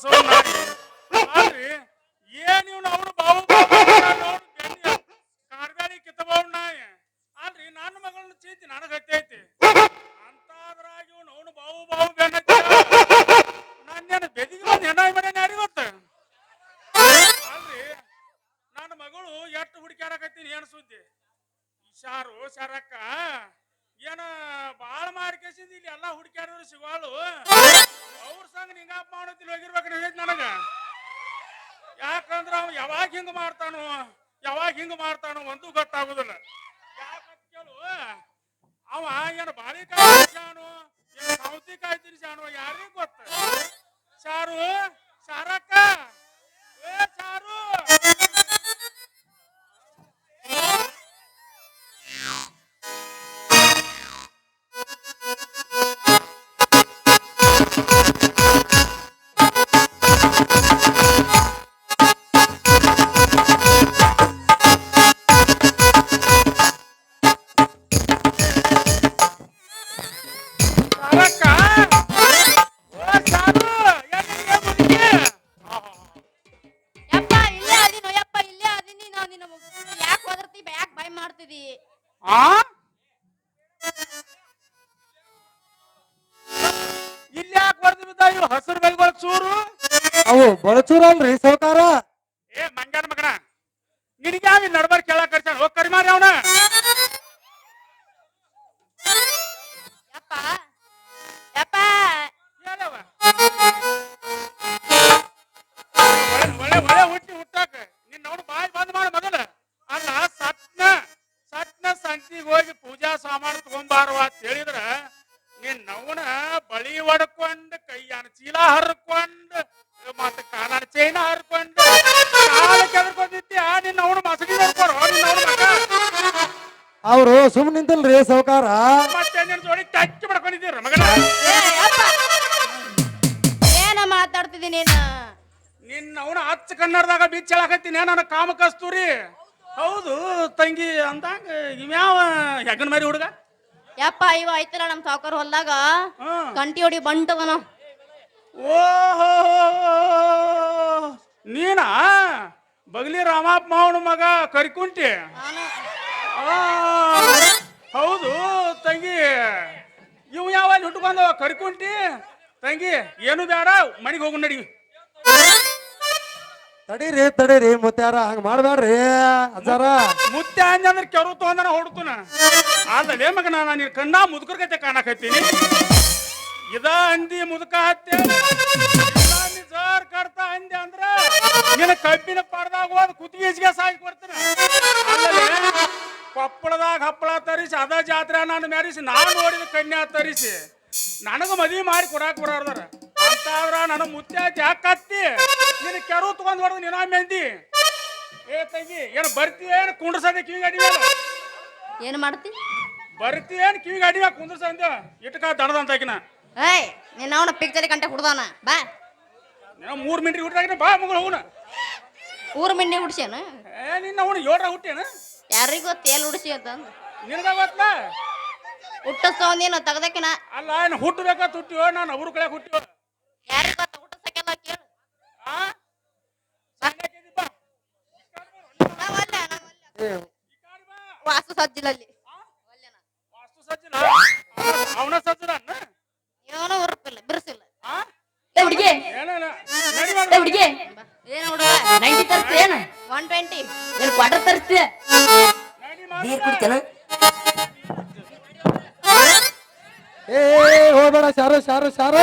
ಬಸವಣ್ಣ ಅಲ್ರಿ ಏನ್ ಇವ್ನು ಅವನು ಬಾವು ಕಾರ್ಗಾಡಿ ಕಿತ್ತಬವ್ನ ಅಲ್ರಿ ನನ್ನ ಮಗಳನ್ನ ಚೀತಿ ನನಗ ಹತ್ತೈತಿ ಅಂತಾದ್ರಾಗಿ ಇವ್ನು ಅವನು ಬಾವು ಬಾವು ಬೆನ್ನ ನನ್ನೇನು ಬೆದಿಗೆ ಬಂದು ಹೆಣ್ಣಾಯಿ ಮನೆ ಯಾರಿಗೊತ್ತ ಅಲ್ರಿ ನನ್ನ ಮಗಳು ಎಷ್ಟು ಹುಡುಕ್ಯಾಡಕತ್ತೀನಿ ಏನು ಸುದ್ದಿ? ಶಾರು ಶಾರಕ್ಕ ಏನ ಬಾಳ ಮಾರ್ಕೇಸಿಂದ ಇಲ್ಲಿ ಎಲ್ಲಾ ಹುಡುಕ್ಯಾಡಿದ್ರು ಸಿಗೋಳು? ಸಂಗ ನಿಂಗಾಪ್ ಮಾಡೋತಿಲ್ ಹೋಗಿರ್ಬೇಕು ಹೇಳಿ ನನಗ. ಯಾಕಂದ್ರ ಅವ್ ಯಾವಾಗ ಹಿಂಗ ಮಾಡ್ತಾನೋ, ಯಾವಾಗ ಹಿಂಗ ಮಾಡ್ತಾನೋ ಒಂದು ಗೊತ್ತಾಗುದಿಲ್ಲ. ಕೇಳು, ಅವ ಏನ ಬಾಳಿಕಾಯಿ ಮಾಡ್ತಿದಿ ಆ? ಇಲ್ಲಿ ಯಾಕೆ ಬರ್ದು ಬಿದ್ದ ಇವು ಹಸಿರು ಬೆಲ್ಗೊಳ ಚೂರು? ಅವು ಬಳಚೂರ ಅಲ್ರಿ ಸಹಕಾರ ಏ ಮಂಗನ ಮಗನ ನಿನಗೆ ಯಾವ ನಡ್ಬಾರ್ ಕೇಳಕ್ ಕರ್ಚಾನ ಹೋಗ್ ಕರಿ ಮಾರಿ ಅವನ. ಸಾಮಾನು ತಗೊಂಬಾರವ ಅಂತ ಹೇಳಿದ್ರ ನೀನ್ ನವನ ಬಳಿ ಹೊಡ್ಕೊಂಡ್ ಕೈಯಾನ ಚೀಲ ಹರ್ಕೊಂಡ್ ಮತ್ತ ಕಾಲಾನ ಚೈನ ಹರ್ಕೊಂಡ್ ಕಾಲ ಕೆದರ್ಕೊಂಡಿದ್ಯ? ನಿನ್ನ ಅವನು ಮಸಗಿ ನೋಡ್ಕೊರ ಅವರು ಸುಮ್ ನಿಂತಲ್ರಿ ಸಾವ್ಕಾರ. ಮತ್ತೆ ನಿನ್ನ ಜೋಡಿ ಟಚ್ ಮಾಡ್ಕೊಂಡಿದ್ದೀರ ಮಗನ? ಏ ಯಪ್ಪ ಏನ ಮಾತಾಡ್ತಿದಿ ನೀನು? ನಿನ್ನ ಅವನ ಹಚ್ಚ ಕನ್ನಡದಾಗ ಬಿಚ್ಚ ಹೇಳಕತ್ತೀನಿ ನನ್ನ ಕಾಮ ಕಸ್ತೂರಿ ಹೌದು ತಂಗಿ ಅಂದಾಗ ಇವ್ಯಾವ ಹೆಗನ್ ಮರಿ ಹುಡುಗ? ಯಪ್ಪ ಇವ ಐತಲ್ಲ ನಮ್ ಸಾವುಕಾರ ಹೊಲ್ದಾಗ? ಹ್ಮ್. ಕಂಟಿ ಹೊಡಿ ಹೋ ಓಹೋ ನೀನಾ? ಬಗಲಿ ರಾಮಪ್ಪ ಮಾವನ ಮಗ ಕರಿಕುಂಟಿ? ಆ, ಹೌದು ತಂಗಿ. ಇವು ಯಾವ ಅಲ್ಲಿ ಹುಟ್ಕೊಂಡ ಕರಿಕುಂಟಿ? ತಂಗಿ ಏನು ಬೇಡ ಮನೆಗೆ ಹೋಗು ನಡಿ. ತಡೀರಿ ತಡೀರಿ, ಮುತ್ಯಾರ, ಹಂಗ ಮಾಡ್ಬೇಡ್ರಿ ಅಜ್ಜಾರ. ಮುತ್ತೆ ಅಂದ್ರ ಕೆರು ಅಂದ್ರೆ ಹೊಡ್ತುನ. ಆದಲೇ ಮಗ ನಾನು ನೀರ್ ಕಣ್ಣ ಮುದುಕರ್ ಕತೆ ಕಾಣಕತ್ತೀನಿ. ಇದ ಅಂದಿ ಮುದುಕ ಹತ್ತೆ ಜೋರ್ ಕಡ್ತಾ ಅಂದೆ ಅಂದ್ರ ನಿನ್ನ ಕಬ್ಬಿನ ಪಡ್ದಾಗ ಹೋದ್ ಕುತ್ತಿಗೆ ಸಾಗಿ ಕೊಡ್ತೀನಿ ಕೊಪ್ಪಳದಾಗ ಹಪ್ಪಳ ತರಿಸಿ, ಅದ ಜಾತ್ರೆ ನಾನು ಮ್ಯಾರಿಸಿ, ನಾನು ನೋಡಿದ ಕನ್ಯಾ ತರಿಸಿ, ನನಗ ಮದಿ ಮಾಡಿ ಕೊಡಾಕ್ ಬರಾರ್ದಾರ. ಅಂತಾದ್ರ ನನ್ನ ಮುತ್ತೆ ಜಾಕತ್ತಿ ನಿನ್ನ ಕೆರು ತಗೊಂಡ್ ಹೊಡೆದು ನಿನ್ನ ಮೆಂದಿ. ಏ ತಂಗಿ ಏನು ಬರ್ತೀಯ ಏನು ಕುಂಡ್ರಸದೆ ಕಿವಿಗೆ ಅಡಿವೆ ಏನು ಮಾಡ್ತಿ? ಬರ್ತೀಯ ಏನು ಕಿವಿಗೆ ಅಡಿವೆ ಕುಂದ್ರಸಂದ ಇಟ್ಕ ದಣದಂತ ಆಕಿನ. ಏಯ್ ನಿನ್ನ ಅವನ ಪಿಕ್ಚರ್ ಕಂಟೆ ಹುಡ್ದಾನ. ಬಾ. ನೀನು ಮೂರು ಮಿಂಟ್ರಿ ಹುಟ್ಟಾಕಿನ ಬಾ ಮಗಳು ಅವನ. ಊರು ಮಿಂಡಿ ಹುಡ್ಸ್ಯಾನ? ಏ ನಿನ್ನ ಅವನು ಏಳ್ರ ಹುಟ್ಟೇನ? ಯಾರಿಗೂ ಗೊತ್ತು ಎಲ್ಲಿ ಹುಡ್ಸಿ ಅಂತ ನಿನಗ ಗೊತ್ತಲ್ಲ ನೀನು ತೆಗ್ದಕಿನ. ಅಲ್ಲ ಏನು ಹುಟ್ಟಬೇಕಾ ತುಟ್ಟಿಯೋ ನಾನು ಅವ್ರ ಕಡೆ ಹುಟ್ಟಿವೋ ಯಾರಿಗ್ ಗೊತ್ತ ಕೇಳು ಏ, ಈ ಬಾ. ವಾಸ್ತು ಸಜ್ಜಿಲಲ್ಲಿ. ವಾಸ್ತು ಸಜ್ಜನ? ಅವನ ಸಜ್ಜನ ಏನೋ ಉರುಪಿಲ್ಲ ಬಿರ್ಸಿಲ್ಲ. ಆ? ಏ ಹುಡುಗಿ. ಹುಡುಗಿ. ಏನ ಹುಡುಗ? ನೈಂಟಿ ತರ್ತಿ ಏನ? ಒನ್ ಟ್ವೆಂಟಿ ಏನ್ ಕ್ವಾರ್ಟರ್ ತರ್ತಿ ನೀರು ಕುಡಿತೇನ? ಏ ಹೋಗ್ಬೇಡ ಸಾರು ಸಾರು ಶಾರು.